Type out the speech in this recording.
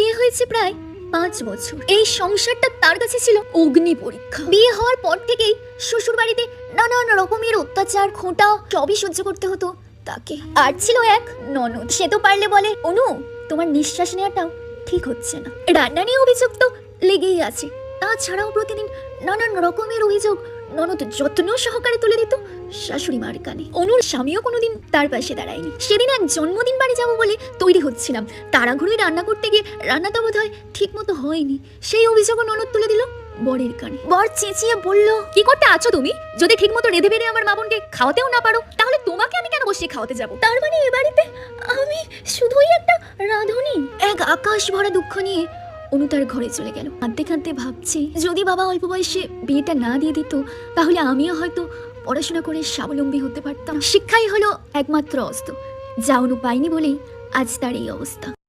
বিয়ে হয়েছে প্রায় পাঁচ বছর। এই সংসারটা তার কাছে ছিল অগ্নি পরীক্ষা। বিয়ে হওয়ার পর থেকেই শ্বশুর বাড়িতে নানান রকমের অত্যাচার, খোঁটা সবই সহ্য করতে হতো তাকে। আর ছিল এক ননদ। সে তো পারলে বলে, অনু, তোমার নিঃশ্বাস নেওয়াটাও ঠিক হচ্ছে না। রান্না নিয়ে অভিযোগ তো লেগেই আছে। তাছাড়াও প্রতিদিন নানান রকমের অভিযোগ। ননদ যত্ন সহকারে তুলে দিত, শাশুড়ি মার কানে। অনুর স্বামীও কোনোদিন তার পাশে দাঁড়ায়নি। সেদিন এক জন্মদিন বাড়ি যাব বলে তৈরি হচ্ছিলাম। তাড়াঘুড়ি রান্না করতে গিয়ে রান্নাটা বোধ হয় ঠিক মতো হয়নি। সেই অভিযোগও ননদ তুলে দিল বরের কানে। বর চেঁচিয়ে বলল, কি করতে আছো তুমি? যদি ঠিক মতো রেঁধে বেড়ে আমার মামনকে খাওয়াতেও না পারো, তাহলে তোমাকে আমি কেন বসিয়ে খাওয়াতে যাব? তার মানে এ বাড়িতে আমি শুধুই একটা রাঁধুনি? এক আকাশ ভরা দুঃখ নিয়ে অনু তার ঘরে চলে গেল। কাঁদতে কাঁদতে ভাবছি, যদি বাবা অল্প বয়সে বিয়েটা না দিয়ে দিত, তাহলে আমিও হয়তো পড়াশোনা করে স্বাবলম্বী হতে পারতাম। শিক্ষাই হলো একমাত্র অস্ত্র। যা অনু পাইনি বলেই আজ তার এই অবস্থা।